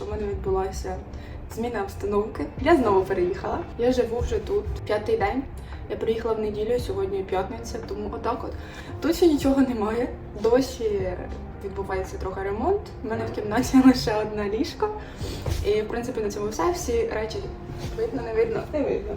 що в мене відбулася зміна обстановки. Я знову переїхала. Я живу вже тут п'ятий день. Я приїхала в неділю, сьогодні п'ятниця, тому отак от. Тут ще нічого немає. Досі відбувається трохи ремонт. У мене в кімнаті лише одне ліжко. І в принципі на цьому все. Всі речі видно, не видно, не видно.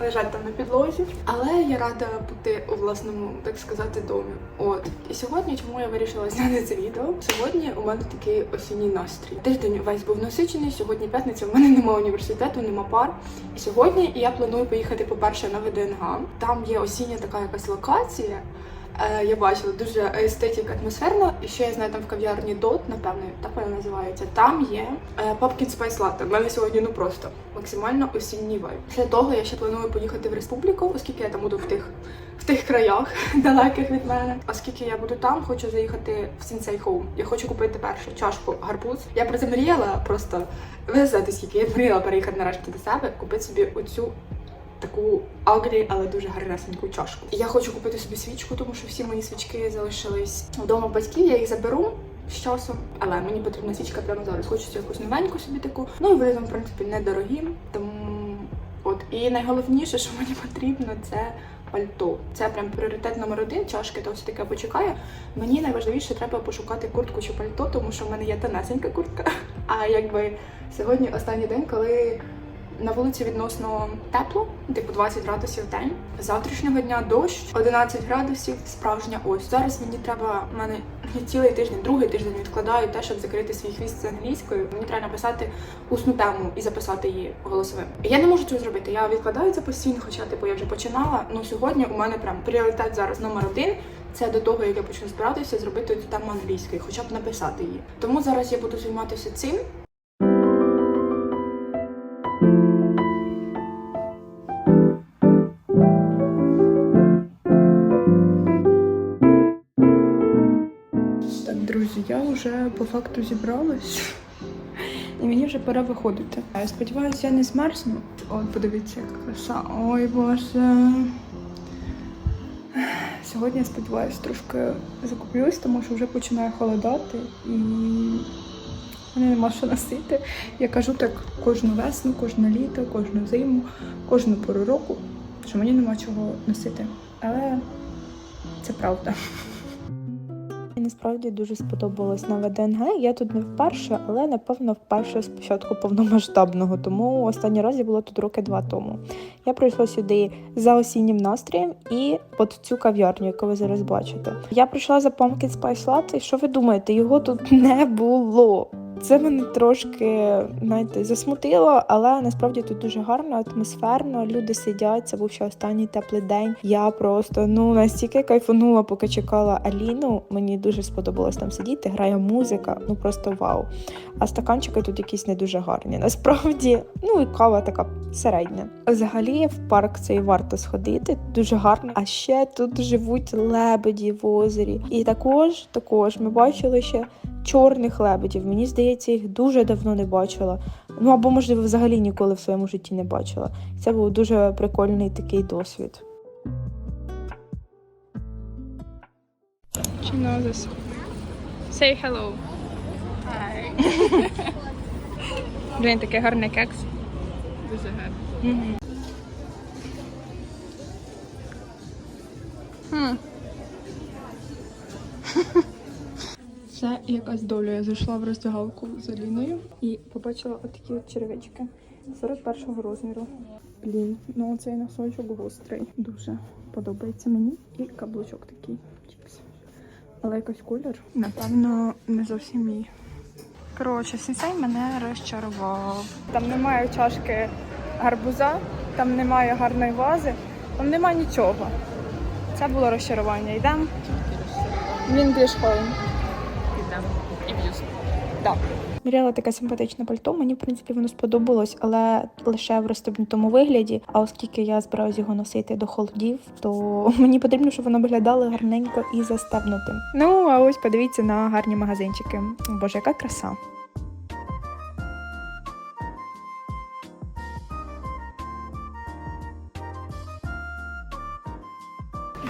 Лежать там на підлозі, але я рада бути у власному, так сказати, домі. От і сьогодні, чому я вирішила зняти це відео? Сьогодні у мене такий осінній настрій. Тиждень весь був насичений. Сьогодні п'ятниця. У мене немає університету, нема пар. І сьогодні я планую поїхати, по-перше, на ВДНГ. Там є осіння така якась локація. Е, Я бачила дуже естетик атмосферно. І ще я знаю там в кав'ярні Дот, напевно, так вона називається. Там є е, Pumpkin Spice Latte. У мене сьогодні ну просто максимально осінній вайб. Після того я ще планую поїхати в республіку, оскільки я там буду в тих в тих краях далеких від мене. Оскільки я буду там, хочу заїхати в Sensei Home. Я хочу купити першу чашку гарбуз. Я про це мріяла просто. Ви знаєте, скільки я мріяла переїхати нарешті до себе, купити собі оцю таку агрі, але дуже гарнесеньку чашку. Я хочу купити собі свічку, тому що всі мої свічки залишились вдома батьків. Я їх заберу. З часом, але мені потрібна свічка прямо зараз. Хочеться якусь новеньку собі таку. Ну і там, в принципі, недорогі. Тому от і найголовніше, що мені потрібно, це пальто. Це прям пріоритет номер один. Чашки то все таке почекає. Мені найважливіше треба пошукати куртку чи пальто, тому що в мене є тонесенька куртка. А якби сьогодні останній день, коли на вулиці відносно тепло, типу 20 градусів в день. Завтрашнього дня дощ, 11 градусів, справжня ось. Зараз мені треба, в мене я цілий тиждень, другий тиждень відкладаю те, щоб закрити свій хвіст з англійською. Мені треба написати усну тему і записати її голосовим. Я не можу цього зробити. Я відкладаю це постійно, хоча типу я вже починала. Ну сьогодні у мене прям пріоритет зараз номер один. Це до того, як я почну збиратися, зробити цю тему англійською, хоча б написати її. Тому зараз я буду займатися цим. Вже по факту зібралась. І мені вже пора виходити. Сподіваюся, я не змерзну. От, подивіться, яка краса. Ой, боже. Сьогодні, я сподіваюся, трошки закуплюсь, тому що вже починає холодати і мене нема що носити. Я кажу так кожну весну, кожне літо, кожну зиму, кожну пору року, що мені нема чого носити. Але це правда. Мені справді дуже сподобалось на ВДНГ. Я тут не вперше, але напевно вперше з початку повномасштабного. Тому останній раз я була тут роки два тому. Я прийшла сюди за осіннім настроєм і от цю кав'ярню, яку ви зараз бачите. Я прийшла за Pumpkin Spice Latte, і що ви думаєте? Його тут не було. Це мене трошки знаєте, засмутило, але насправді тут дуже гарно, атмосферно. Люди сидять. Це був ще останній теплий день. Я просто ну настільки кайфанула, поки чекала Аліну. Мені дуже сподобалось там сидіти. Грає музика, ну просто вау. А стаканчики тут якісь не дуже гарні. Насправді, ну і кава така середня. Взагалі, в парк цей варто сходити, дуже гарно. А ще тут живуть лебеді в озері. І також, також ми бачили ще чорних лебедів. Мені здається, їх дуже давно не бачила. Ну або, можливо, взагалі ніколи в своєму житті не бачила. Це був дуже прикольний такий досвід. She knows. Say hello. Hi. Блін, таке гарне кекс. Дуже гарне. Це якась доля. Я зайшла в роздягалку з Аліною і побачила отакі от черевички 41-го розміру. Блін, ну цей носочок гострий. Дуже подобається мені. І каблучок такий. Чікс. Але якийсь колір, напевно, не зовсім мій. Коротше, сенсей мене розчарував. Там немає чашки гарбуза, там немає гарної вази, там немає нічого. Це було розчарування. Йдемо в English Home. Так. Міряла таке симпатичне пальто. Мені, в принципі, воно сподобалось, але лише в розстебнутому вигляді. А оскільки я збираюсь його носити до холодів, то мені потрібно, щоб воно виглядало гарненько і застебнутим. Ну а ось подивіться на гарні магазинчики. Боже, яка краса.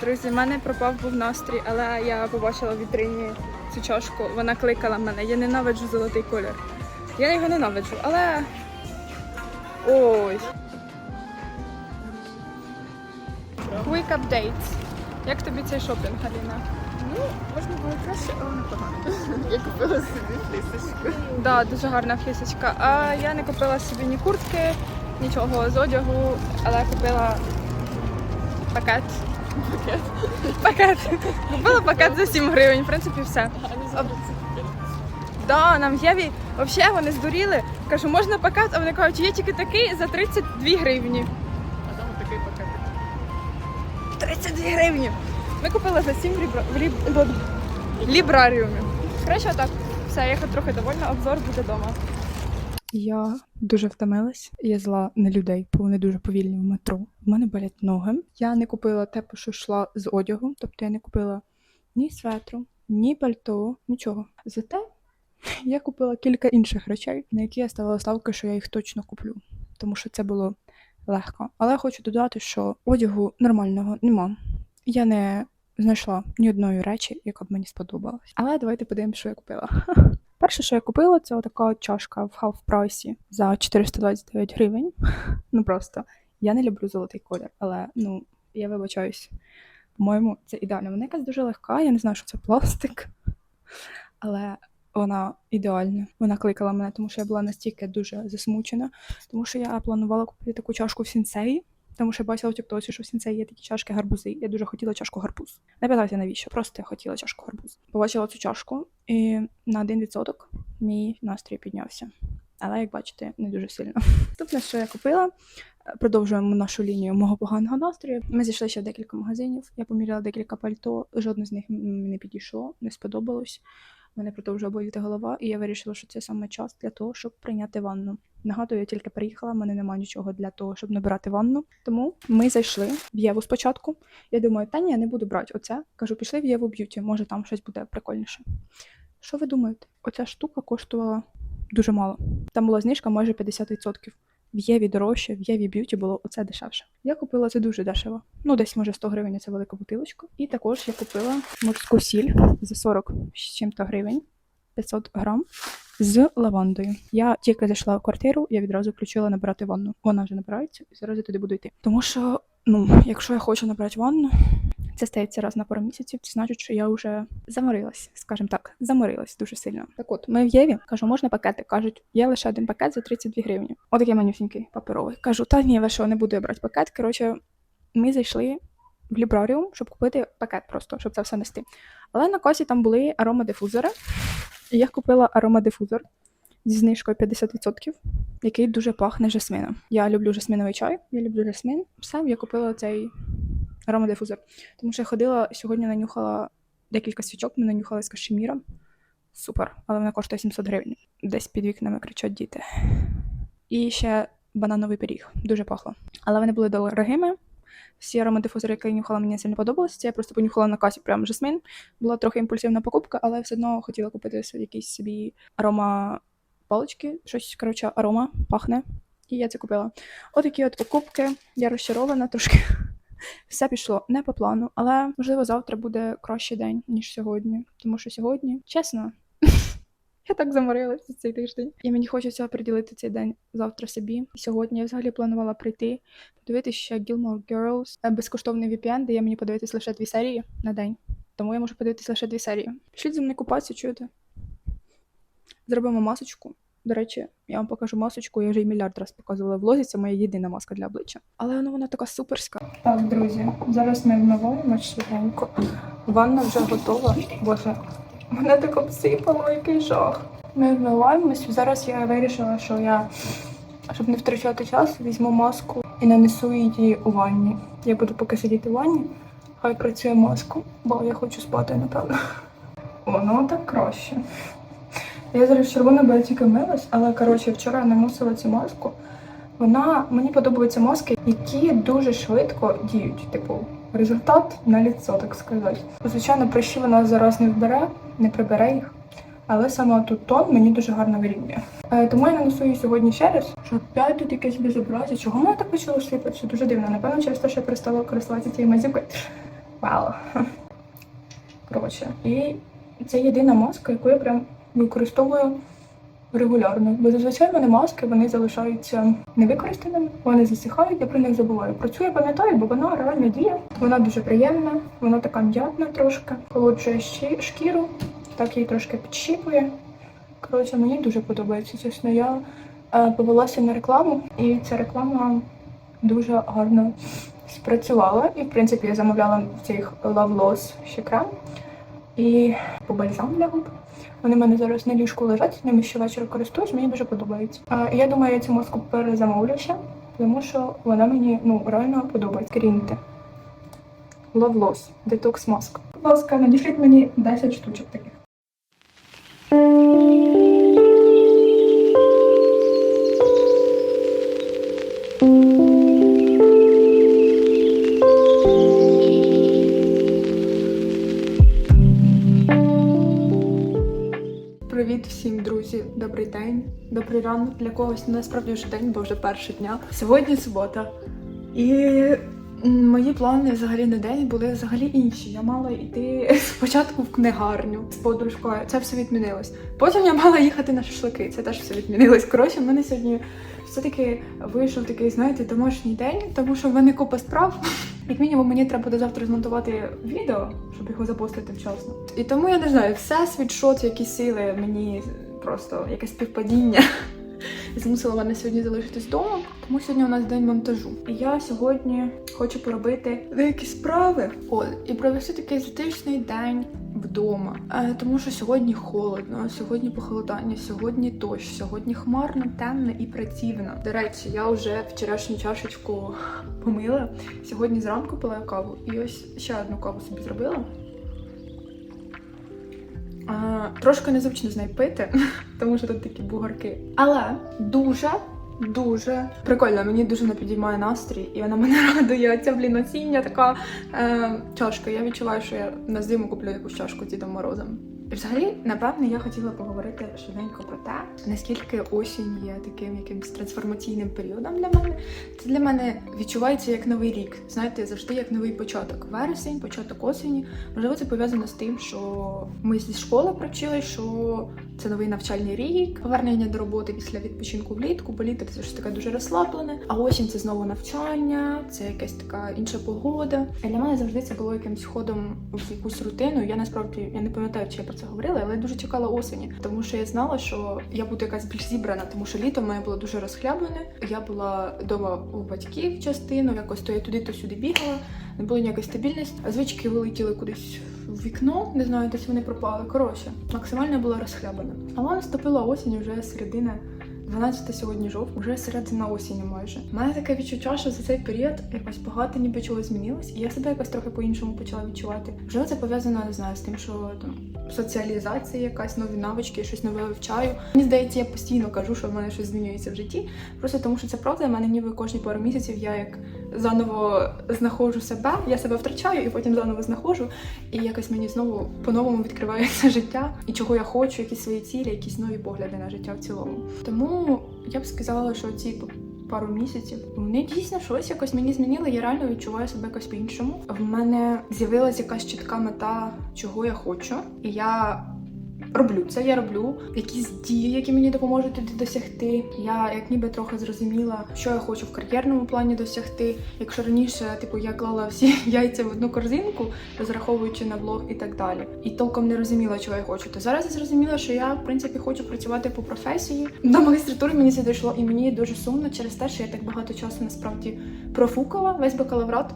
Друзі, в мене пропав був настрій, але я побачила в вітрині цю чашку, вона кликала мене. Я ненавиджу золотий колір. Я його ненавиджу, але. Ой. Quick updates. Як тобі цей шопінг, Аліна? Ну, можна було краще, але непогано. Я купила собі флісочку. Да, дуже гарна флісочка. А я не купила собі ні куртки, нічого з одягу, але купила пакет. Пакет. Пакет. Купила пакет за 7 гривень, в принципі, все. Да, нам Єві взагалі вони здуріли. Кажу, можна пакет, а вони кажуть, є тільки такий за 32 гривні. А там такий пакет. 32 гривні. Ми купили за 7 в, ліб... лібраріумі. Коротше, так, все, я хоч трохи довольна, обзор буде вдома. Я дуже втомилась. Я зла на людей, бо вони дуже повільні в метро. У мене болять ноги. Я не купила те, що йшла з одягу, тобто я не купила ні светру, ні пальто, нічого. Зате я купила кілька інших речей, на які я ставила ставки, що я їх точно куплю, тому що це було легко. Але хочу додати, що одягу нормального нема. Я не знайшла ні одної речі, яка б мені сподобалась. Але давайте подивимося, що я купила. Перше, що я купила, це така чашка в half прайсі за 429 гривень. Ну просто я не люблю золотий колір, але ну я вибачаюсь. По-моєму, це ідеально. Вона якась дуже легка, я не знаю, що це пластик, але вона ідеальна. Вона кликала мене, тому що я була настільки дуже засмучена, тому що я планувала купити таку чашку в сінцеї. Тому що бачила в Тіктоці, що в сінцеї є такі чашки гарбузи. Я дуже хотіла чашку гарбуз. Не питайте навіщо, просто я хотіла чашку гарбуз. Побачила цю чашку, і на 1% мій настрій піднявся. Але, як бачите, не дуже сильно. Наступне, що я купила, е, продовжуємо нашу лінію мого поганого настрою. Ми зайшли ще в декілька магазинів. Я поміряла декілька пальто, жодне з них мені не підійшло, не сподобалось. Мене продовжує боліти голова, і я вирішила, що це саме час для того, щоб прийняти ванну. Нагадую, я тільки приїхала, в мене немає нічого для того, щоб набирати ванну. Тому ми зайшли в Єву спочатку. Я думаю, та ні, я не буду брати оце. Кажу, пішли в Єву б'юті, може там щось буде прикольніше. Що ви думаєте? Оця штука коштувала дуже мало. Там була знижка майже 50%. В Єві дорожче, в Єві б'юті було оце дешевше. Я купила це дуже дешево. Ну, десь може 100 гривень це велика бутилочка. І також я купила морську сіль за 40 з чим-то гривень, 500 грам з лавандою. Я тільки зайшла в квартиру, я відразу включила набирати ванну. Вона вже набирається, і зараз я туди буду йти. Тому що, ну, якщо я хочу набрати ванну, це стається раз на пару місяців, це значить, що я вже заморилась, скажімо так, заморилась дуже сильно. Так от, ми в Єві, кажу, можна пакети? Кажуть, є лише один пакет за 32 гривні. Отакий манюсінький паперовий. Кажу, та ні, ви що, не буду я брати пакет. Коротше, ми зайшли в лібраріум, щоб купити пакет просто, щоб це все нести. Але на касі там були аромадифузори. І я купила аромадифузор зі знижкою 50%, який дуже пахне жасмином. Я люблю жасминовий чай, я люблю жасмин. Все, я купила цей аромадифузор. Тому що я ходила сьогодні нанюхала декілька свічок, ми нанюхали з кашеміром. Супер, але вона коштує 700 гривень. Десь під вікнами кричать діти. І ще банановий пиріг, дуже пахло. Але вони були дорогими. Всі аромадифузори, які я нюхала, мені сильно подобалися. Це я просто понюхала на касі прям жасмин. Була трохи імпульсивна покупка, але все одно хотіла купити якісь собі арома палички, щось, коротше, арома пахне. І я це купила. Отакі от покупки. Я розчарована трошки. Все пішло не по плану, але можливо завтра буде кращий день, ніж сьогодні. Тому що сьогодні, чесно, я так заморилася цей тиждень. І мені хочеться приділити цей день завтра собі. Сьогодні я взагалі планувала прийти, подивитися ще Gilmore Girls, е, безкоштовний VPN, де є мені подивитись лише дві серії на день. Тому я можу подивитись лише дві серії. Пішліть зі мною купатися, чуєте? Зробимо масочку. До речі, я вам покажу масочку, я вже її мільярд раз показувала в влозі, це моя єдина маска для обличчя. Але ну, вона така суперська. Так, друзі, зараз ми вмиваємо швиденько. Ванна вже готова. Боже, мене так обсипало, який жах. Ми вмиваємось. Зараз я вирішила, що я, щоб не втрачати час, візьму маску і нанесу її у ванні. Я буду поки сидіти в ванні, хай працює маска, бо я хочу спати, напевно. О, ну так краще. Я зараз я тільки милась, але коротше, вчора я наносила цю маску. Вона мені подобаються маски, які дуже швидко діють. Типу, результат на ліцо, так сказати. Звичайно, прищі вона зараз не вбере, не прибере їх. Але саме тут тон мені дуже гарно вирівнює. Е, тому я нанесу її сьогодні ще раз, що опять тут якесь безобразие. Чого мене так почало сипатися? Дуже дивно. Напевно, через те, що я перестала користуватися цією мазюкою. Вау. Коротше, і це єдина маска, яку я прям використовую регулярно. Бо зазвичай в мене маски вони залишаються невикористаними, вони засихають, я про них забуваю. Про цю я пам'ятаю, бо вона реально діє. Вона дуже приємна, вона така м'ятна трошки, холоджує шкіру, так її трошки підщіпує. Коротше, мені дуже подобається, чесно. Я е, повелася на рекламу, і ця реклама дуже гарно спрацювала. І, в принципі, я замовляла в цих Love Loss ще крем і по бальзам для губ. Вони в мене зараз на ліжку лежать, ними щовечора користуюсь, мені дуже подобається. А, я думаю, я цю маску перезамовлю ще, тому що вона мені ну, реально подобається. Love Loss, Detox Mask. Будь ласка, надішліть мені 10 штучок таких. Привіт всім, друзі! Добрий день, добрий ранок. Для когось насправді вже день, бо вже перше дня. Сьогодні субота. І мої плани взагалі на день були взагалі інші. Я мала йти спочатку в книгарню з подружкою. Це все відмінилось. Потім я мала їхати на шашлики. Це теж все відмінилось. Коротше, в мене сьогодні все-таки вийшов такий, знаєте, домашній день, тому що в мене купа справ. Як мінімум, мені треба буде завтра змонтувати відео, щоб його запустити вчасно. І тому я не знаю, все світшот, які сили мені просто якесь співпадіння. Змусила мене сьогодні залишитись вдома, тому сьогодні у нас день монтажу. І я сьогодні хочу поробити деякі справи. От, і провести такий затишний день вдома. Е, тому що сьогодні холодно, сьогодні похолодання, сьогодні дощ, сьогодні хмарно, темно і працівно. До речі, я вже вчорашню чашечку помила. Сьогодні зранку пила каву і ось ще одну каву собі зробила. А, трошки незручно з нею пити, тому що тут такі бугорки. Але дуже. Дуже прикольно, мені дуже не підіймає настрій, і вона мене радує. Ця блін осіння така е, чашка. Я відчуваю, що я на зиму куплю якусь чашку Дідом Морозом. Взагалі, напевне, я хотіла поговорити швиденько про те, наскільки осінь є таким якимсь трансформаційним періодом для мене. Це для мене відчувається як новий рік. Знаєте, завжди як новий початок. Вересень, початок осені. Можливо, це пов'язано з тим, що ми зі школи привчили, що це новий навчальний рік, повернення до роботи після відпочинку влітку, бо літо це ж таке дуже розслаблене. А осінь це знову навчання, це якась така інша погода. І для мене завжди це було якимсь ходом в якусь рутину. Я насправді я не пам'ятаю, чи я про це говорила, але я дуже чекала осені, тому що я знала, що я буду якась більш зібрана, тому що літо моє було дуже розхляблене. Я була вдома у батьків частину, якось то я туди, то сюди бігала. Не було ніякої стабільності. Звички вилетіли кудись в вікно, не знаю, десь вони пропали. Коротше, максимально була розхлябана. Але наступила осінь вже середина. 12 сьогодні жовтня, вже середина осені майже. У мене таке відчуття, що за цей період якось багато ніби чого змінилось, і я себе якось трохи по-іншому почала відчувати. Вже це пов'язано, не знаю, з тим, що там соціалізація, якась нові навички, щось нове вивчаю. Мені здається, я постійно кажу, що в мене щось змінюється в житті. Просто тому, що це правда. В мене ніби кожні пару місяців я як заново знаходжу себе, я себе втрачаю і потім заново знаходжу. І якось мені знову по-новому відкривається життя, і чого я хочу, якісь свої цілі, якісь нові погляди на життя в цілому. Тому я б сказала, що ці пару місяців вони дійсно щось якось мені змінили. Я реально відчуваю себе якось по-іншому. В мене з'явилася якась чітка мета, чого я хочу, і я. Роблю це, я роблю якісь дії, які мені допоможуть туди досягти. Я як ніби трохи зрозуміла, що я хочу в кар'єрному плані досягти. Якщо раніше, типу, я клала всі яйця в одну корзинку, розраховуючи на блог і так далі, і толком не розуміла, чого я хочу. То зараз я зрозуміла, що я в принципі хочу працювати по професії. До магістратури мені це дійшло, і мені дуже сумно через те, що я так багато часу насправді профукала весь бакалаврат.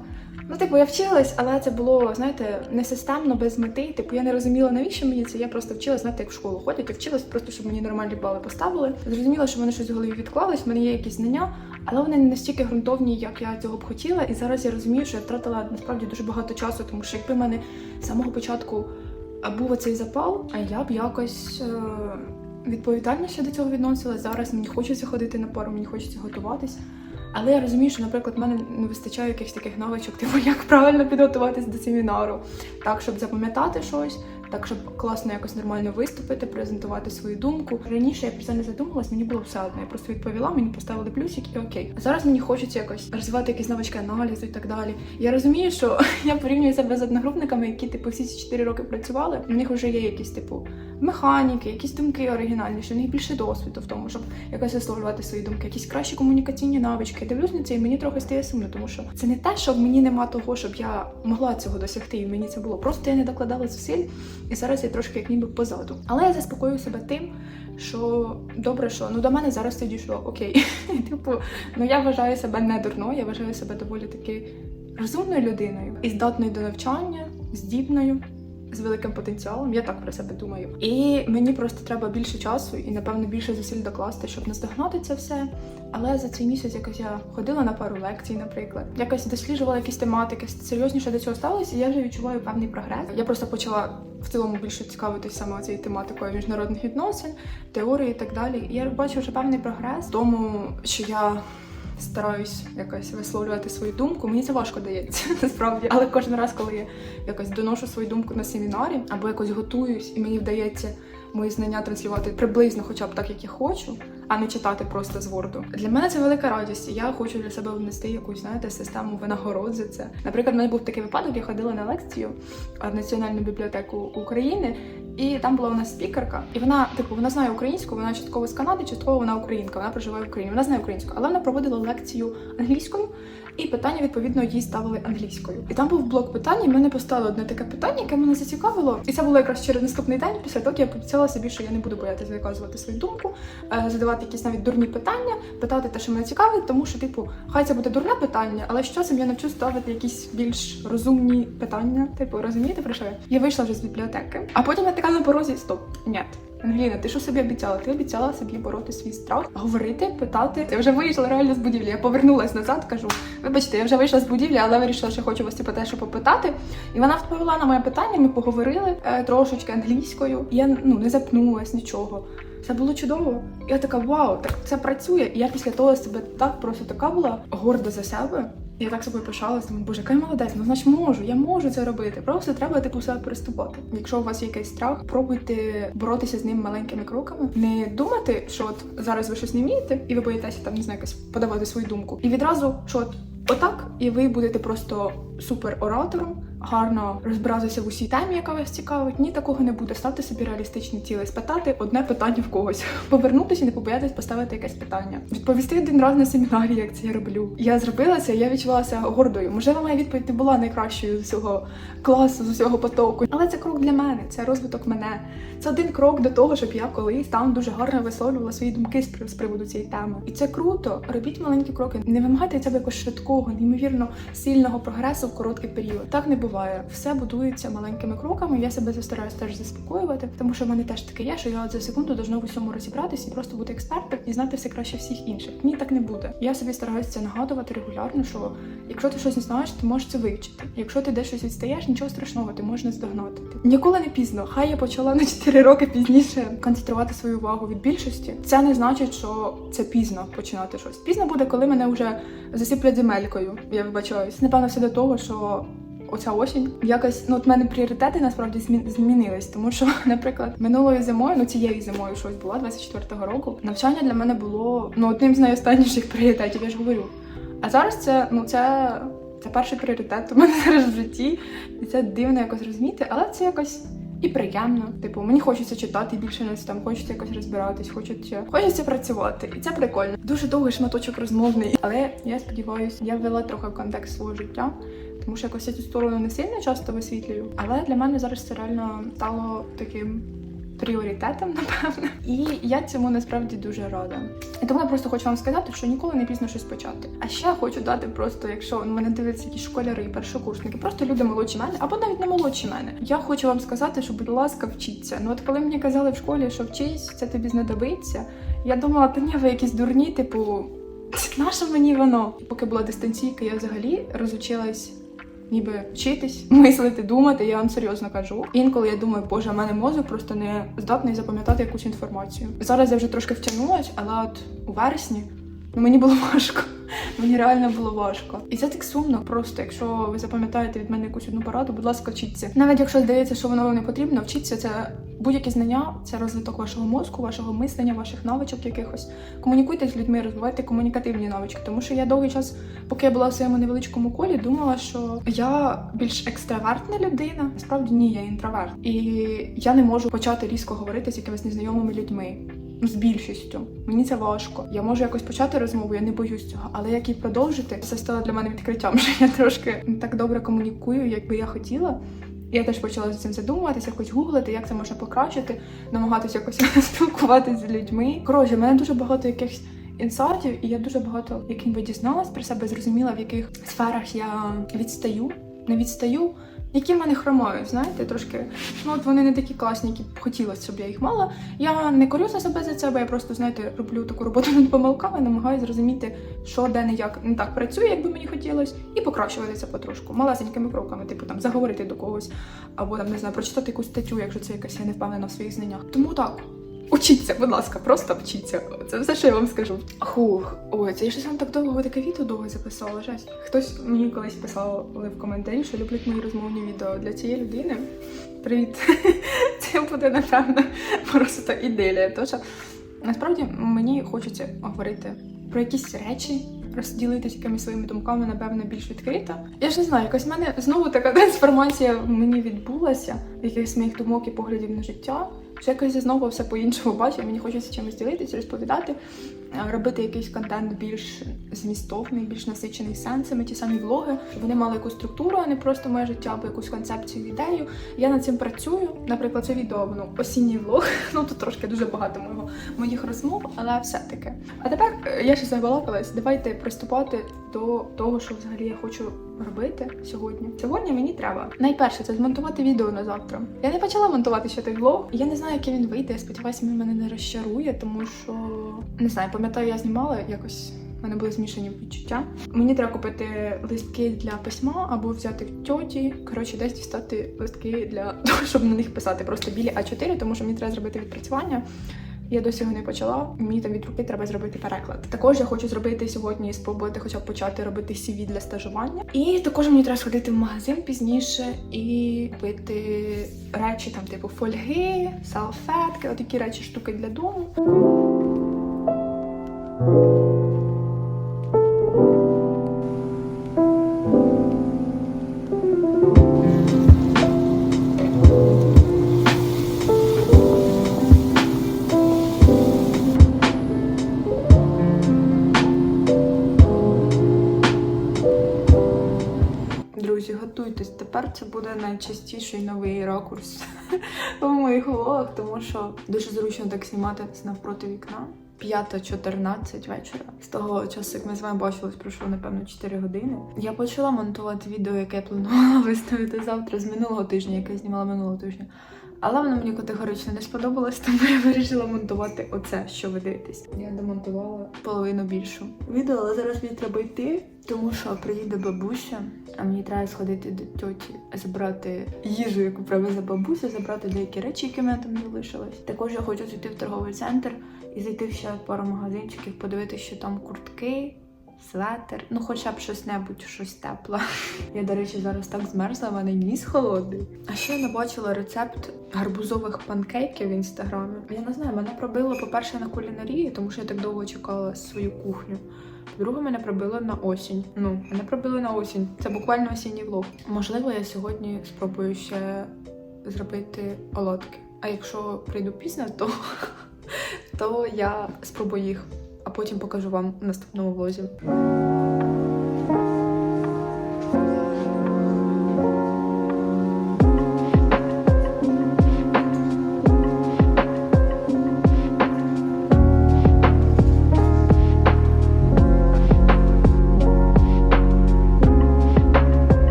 Ну, типу, я вчилась, але це було, знаєте, не системно, без мети. Типу, я не розуміла, навіщо мені це. Я просто вчилась, знаєте, як в школу ходять. Я вчилась просто, щоб мені нормальні бали поставили. Зрозуміла, що в мене щось в голові відклалось, в мене є якісь знання, але вони не настільки ґрунтовні, як я цього б хотіла. І зараз я розумію, що я втратила насправді дуже багато часу, тому що якби в мене з самого початку був оцей запал, а я б якось. Е- Відповідальніше до цього відносилась. Зараз мені хочеться ходити на пару, мені хочеться готуватись. Але я розумію, що, наприклад, в мене не вистачає якихось таких навичок, типу як правильно підготуватись до семінару, так, щоб запам'ятати щось, так щоб класно якось нормально виступити, презентувати свою думку. Раніше я про це не задумувалась, мені було все одно. Я просто відповіла, мені поставили плюсик і окей. А зараз мені хочеться якось розвивати якісь навички аналізу і так далі. Я розумію, що я порівнюю себе з одногрупниками, які типу всі ці 4 роки працювали. У них вже є якісь типу механіки, якісь думки оригінальніші, у них більше досвіду в тому, щоб якось висловлювати свої думки, якісь кращі комунікаційні навички. Я дивлюсь на це, і мені трохи стає сумно, тому що це не те, що в мені нема того, щоб я могла цього досягти, і мені це було. Просто я не докладала зусиль, і зараз я трошки як ніби позаду. Але я заспокоюю себе тим, що добре, що ну до мене зараз це дійшло. Окей. Типу, ну я вважаю себе не дурною, я вважаю себе доволі таки розумною людиною і здатною до навчання, здібною. З великим потенціалом, я так про себе думаю. І мені просто треба більше часу і, напевно, більше зусиль докласти, щоб наздогнати це все. Але за цей місяць якось я ходила на пару лекцій, наприклад, якось досліджувала якісь тематики, серйозніше до цього ставилася, і я вже відчуваю певний прогрес. Я просто почала в цілому більше цікавитись саме цією тематикою міжнародних відносин, теорії і так далі. І я бачу вже певний прогрес тому, що я. Стараюсь якось висловлювати свою думку. Мені це важко дається насправді. Але кожен раз, коли я якось доношу свою думку на семінарі або якось готуюсь, і мені вдається мої знання транслювати приблизно, хоча б так, як я хочу, а не читати просто з ворду. Для мене це велика радість. Я хочу для себе внести якусь знаєте систему винагород за це. Наприклад, в мене був такий випадок, я ходила на лекцію в Національну бібліотеку України. І там була у нас спікерка, і вона, типу, вона знає українську, вона частково з Канади, частково вона українка, вона проживає в Україні. Вона знає українську, але вона проводила лекцію англійською, і питання відповідно їй ставили англійською. І там був блок питань. і Мене поставили одне таке питання, яке мене зацікавило. І це було якраз через наступний день. Після того як я пообіцяла собі, що я не буду боятися виказувати свою думку, е, задавати якісь навіть дурні питання, питати те, що мене цікавить, тому що, типу, хай це буде дурне питання, але з часом я навчу ставити якісь більш розумні питання. Типу, розумієте про що я? Я вийшла вже з бібліотеки, а потім я така на порозі стоп. Ні. Ангеліна, ти що собі обіцяла? Ти обіцяла собі бороти свій страх, говорити, питати. Ти вже вийшла реально з будівлі. Я повернулась назад, кажу: вибачте, я вже вийшла з будівлі, але вирішила, що хочу вас типу, те, що попитати. І вона відповіла на моє питання. Ми поговорили е, трошечки англійською. І я ну не запнулась нічого. Це було чудово. Я така вау, так це працює. І я після того себе так просто така була горда за себе. Я так собою пишалась, думаю, боже, яка я молодець, ну значить можу, я можу це робити. Просто треба типу себе переступати. Якщо у вас є якийсь страх, пробуйте боротися з ним маленькими кроками. Не думати, що от зараз ви щось не вмієте, і ви боїтеся там не знаю, якось подавати свою думку. І відразу, що от отак, і ви будете просто супер оратором, гарно розбиратися в усій темі, яка вас цікавить. Ні, такого не буде. Ставте собі реалістичні цілі, спитати одне питання в когось, повернутися і не побоятись поставити якесь питання, відповісти один раз на семінарі, як це я роблю. Я зробила це, я відчувалася гордою. Можливо, моя відповідь не була найкращою з усього класу, з усього потоку, але це крок для мене, це розвиток мене. Це один крок до того, щоб я колись там дуже гарно висловлювала свої думки з при- з приводу цієї теми. І це круто. Робіть маленькі кроки. Не вимагайте від себе якогось швидкого, неймовірно сильного прогресу в короткий період. Так не буває. Все будується маленькими кроками. Я себе стараюся теж заспокоювати, тому що в мене теж таке є, що я от за секунду должна в усьому розібратися і просто бути експертом і знати все краще всіх інших. Ні, так не буде. Я собі стараюся це нагадувати регулярно, що якщо ти щось не знаєш, ти можеш це вивчити. Якщо ти десь щось відстаєш, нічого страшного, ти можеш наздогнати. Ніколи не пізно. Хай я почала на 4 роки пізніше концентрувати свою увагу від більшості. Це не значить, що це пізно починати щось. Пізно буде, коли мене вже засиплять земелькою. Я вибачаюсь. Напевно, все до того, що. Оця осінь якось ну от мене пріоритети насправді змі- змінились, тому що, наприклад, минулою зимою, ну цією зимою щось була 24-го року. Навчання для мене було ну одним з найостанніших пріоритетів. Я ж говорю. А зараз це ну це, це перший пріоритет у мене зараз в житті, і це дивно якось розуміти, але це якось. І приємно, типу, мені хочеться читати більше на там, хочеться якось розбиратись, хочеться, хочеться працювати, і це прикольно. Дуже довгий шматочок розмовний, але я сподіваюся, я ввела трохи контекст свого життя, тому що якось я цю сторону не сильно часто висвітлюю. Але для мене зараз це реально стало таким пріоритетом, напевно. І я цьому насправді дуже рада. І тому я просто хочу вам сказати, що ніколи не пізно щось почати. А ще хочу дати просто, якщо на мене дивляться якісь школяри, першокурсники, просто люди молодші мене, або навіть не молодші мене. Я хочу вам сказати, що, будь ласка, вчіться. Ну от коли мені казали в школі, що вчись, це тобі знадобиться. Я думала, та ні, ви якісь дурні, типу, нащо мені воно? Поки була дистанційка, я взагалі розучилась ніби вчитись, мислити, думати, я вам серйозно кажу. Інколи я думаю, боже, в мене мозок просто не здатний запам'ятати якусь інформацію. Зараз я вже трошки втягнулася, але от у вересні Ну мені було важко. Мені реально було важко. І це так сумно. Просто якщо ви запам'ятаєте від мене якусь одну пораду, будь ласка, вчіться. Навіть якщо здається, що воно вам не потрібно, вчіться це будь-які знання, це розвиток вашого мозку, вашого мислення, ваших навичок якихось. Комунікуйте з людьми, розвивайте комунікативні навички. Тому що я довгий час, поки я була в своєму невеличкому колі, думала, що я більш екстравертна людина. Насправді ні, я інтроверт. І я не можу почати різко говорити з якимись незнайомими людьми. З більшістю. Мені це важко. Я можу якось почати розмову, я не боюсь цього, але як її продовжити, це стало для мене відкриттям, що я трошки не так добре комунікую, як би я хотіла. Я теж почала з цим задумуватися, якось гуглити, як це можна покращити, намагатися якось спілкуватися з людьми. Коротше, в мене дуже багато якихось інсайтів, і я дуже багато яким би дізналась про себе, зрозуміла, в яких сферах я відстаю, не відстаю. Які в мене хромають, знаєте, трошки. Ну от вони не такі класні, які б хотілося, щоб я їх мала. Я не корю за себе за це, бо я просто, знаєте, роблю таку роботу над помилками, намагаюся зрозуміти, що де не як не так працює, як би мені хотілося, і покращувати це потрошку, малесенькими кроками, типу там заговорити до когось, або там не знаю, прочитати якусь статтю, якщо це якась я не впевнена в своїх знаннях. Тому так. Учіться, будь ласка, просто вчіться. Це все, що я вам скажу. Хух, ой, це я щось вам так довго таке відео довго записала. Жесть. Хтось мені колись писав в коментарі, що люблять мої розмовні відео для цієї людини. Привіт. Це буде напевно просто іделія. Тож насправді мені хочеться говорити про якісь речі. Розділитися якимись своїми думками, напевно, більш відкрито. Я ж не знаю, якось в мене знову така трансформація мені відбулася, якихось моїх думок і поглядів на життя. Що якось знову все по-іншому бачу, мені хочеться чимось ділитися, розповідати, е, робити якийсь контент більш змістовний, більш насичений сенсами, ті самі влоги, щоб вони мали якусь структуру, а не просто моє життя, або якусь концепцію, ідею. Я над цим працюю. Наприклад, це відео, ну, осінній влог. Ну тут трошки дуже багато моїх розмов, але все-таки. А тепер е, я ще забалакалась. Давайте приступати до того, що взагалі я хочу робити сьогодні. Сьогодні мені треба найперше це змонтувати відео на завтра. Я не почала монтувати ще той влог. Я не знаю, який він вийде. Я сподіваюся, він мене не розчарує, тому що не знаю, пам'ятаю, я знімала якось. У мене були змішані відчуття. Мені треба купити листки для письма або взяти в тьоті. Коротше, десь дістати листки для того, щоб на них писати. Просто білі А4, тому що мені треба зробити відпрацювання. Я досі його не почала. Мені там від руки треба зробити переклад. Також я хочу зробити сьогодні, спробувати хоча б почати робити CV для стажування. І також мені треба сходити в магазин пізніше і купити речі, там, типу фольги, салфетки, отакі речі, штуки для дому. Готуйтесь. Тепер це буде найчастіший новий ракурс у моїх влогах, тому що дуже зручно так знімати навпроти вікна. 5.14 вечора. З того часу, як ми з вами бачились, пройшло напевно 4 години. Я почала монтувати відео, яке я планувала виставити завтра з минулого тижня, яке я знімала минулого тижня. Але воно мені категорично не сподобалось, тому я вирішила монтувати оце, що ви дивитесь. Я домонтувала половину більшу відео, але зараз мені треба йти, тому що приїде бабуся, а мені треба сходити до тьоті, забрати їжу, яку привезе бабуся, забрати деякі речі, які в мене там залишились. Також я хочу зайти в торговий центр і зайти в ще пару магазинчиків, подивитися, що там куртки. Светер, ну хоча б щось небудь, щось тепле. Я, до речі, зараз так змерзла, в мене ніс холодний. А ще я не бачила рецепт гарбузових панкейків в інстаграмі. Я не знаю, мене пробило, по-перше, на кулінарії, тому що я так довго чекала свою кухню. По-друге, мене пробило на осінь. Ну, мене пробило на осінь. Це буквально осінній влог. Можливо, я сьогодні спробую ще зробити оладки. А якщо прийду пізно, то, то я спробую їх, а потім покажу вам в наступному влозі.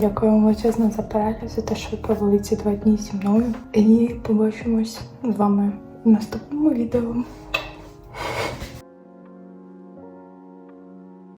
Дякую вам величезно за перегляд, за те, що ви провели ці два дні зі мною. І побачимось з вами в наступному відео.